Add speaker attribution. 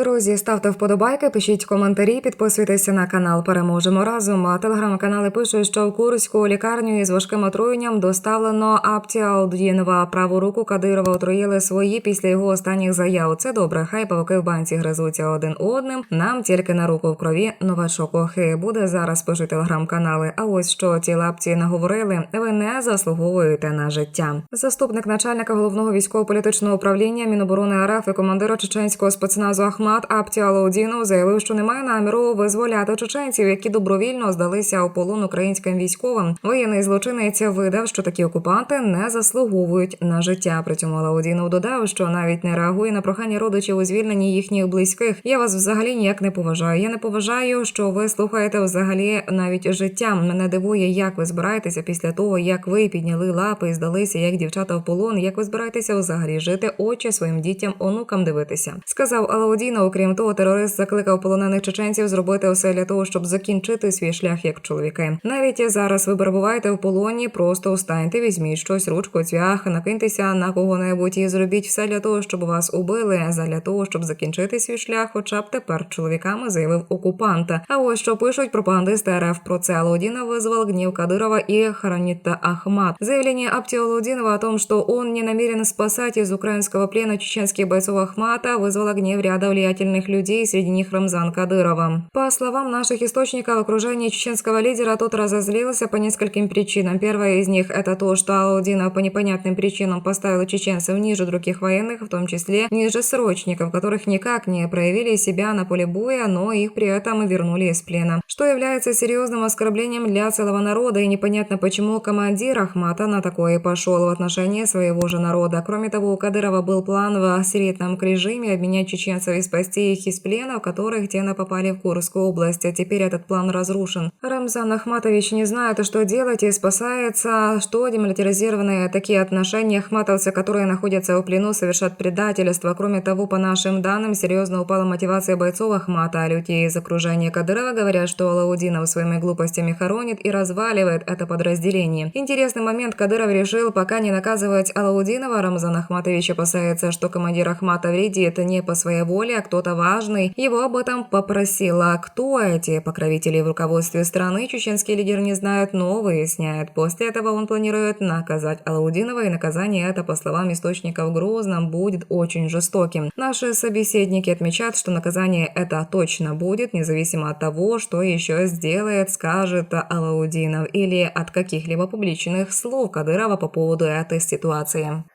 Speaker 1: Друзі, ставте вподобайки, пишіть коментарі, підписуйтеся на канал. Переможемо разом. А телеграм-канали пишуть, що в Курську лікарню із важким отруєнням доставлено Аптіалдієнова. Праву руку Кадирова отруїли свої після його останніх заяв. Це добре. Хай павуки в банці гризуться один одним. Нам тільки на руку в крові новачок охи буде зараз. Пишуть телеграм-канали. А ось що ті лапці наговорили. Ви не заслуговуєте на життя. Заступник начальника головного військово-політичного управління Міноборони РФ і командира чеченського спецназу Ахмат Аптіалаудінов заявив, що немає наміру визволяти чеченців, які добровільно здалися у полон українським військовим. Воєнний злочинець видав, що такі окупанти не заслуговують на життя. При цьому Алаудінов додав, що навіть не реагує на прохання родичів у звільненні їхніх близьких. Я вас взагалі ніяк не поважаю. Я не поважаю, що ви слухаєте взагалі навіть життя. Мене дивує, як ви збираєтеся після того, як ви підняли лапи і здалися, як дівчата в полон. Як ви збираєтеся взагалі жити, очі своїм дітям, онукам дивитися? Сказав Алаудіна. Окрім того, терорист закликав полонених чеченців зробити все для того, щоб закінчити свій шлях як чоловіки. Навіть зараз ви перебуваєте в полоні, просто встаньте, візьміть щось, ручку, цвях, накиньтеся на кого-небудь і зробіть все для того, щоб вас убили, задля того, щоб закінчити свій шлях, хоча б тепер чоловіками заявив окупант. А ось що пишуть пропагандисти РФ про це Алаудіна вызвал гнев Кадырова и Харанита Ахмат. Заявление Аптиалудинова о том, что он не намерен спасать из украинского плена чеченских бойцов Ахмата, вызвало гнев ряда влиятельных людей, среди них Рамзан Кадырова. По словам наших источников, окружение чеченского лидера тот разозлился по нескольким причинам. Первая из них это то, что Алаудинов по непонятным причинам поставил чеченцев ниже других военных, в том числе ниже срочников, которых никак не проявили себя на поле боя, но их при этом и вернули из плена. Что является серьезным оскорблением для целого народа, и непонятно, почему командир Ахмата на такое пошел в отношении своего же народа. Кроме того, у Кадырова был план в секретном режиме обменять чеченцев и спасти их из плена, в которых те на попали в Курскую область, а теперь этот план разрушен. Рамзан Ахматович не знает, что делать, и спасается, что демилитаризированные такие отношения ахматовцы, которые находятся в плену, совершат предательство. Кроме того, по нашим данным, серьезно упала мотивация бойцов Ахмата, а люди из окружения Кадырова говорят, что Алаудинов своими глупостями хоронит и разваливает это подразделение. Интересный момент, Кадыров решил пока не наказывать Алаудинова, Рамзан Ахматович опасается, что командир Ахмата вредит не по своей воле, а кто-то важный. Его об этом попросил. А кто эти покровители в руководстве страны, чеченский лидер не знает, но выясняет. После этого он планирует наказать Алаудинова, и наказание это, по словам источников Грозном, будет очень жестоким. Наши собеседники отмечают, что наказание это точно будет, независимо от того, что еще сделает, скажет Алаудинов, или от каких-либо публичных слов Кадырова по поводу этой ситуации.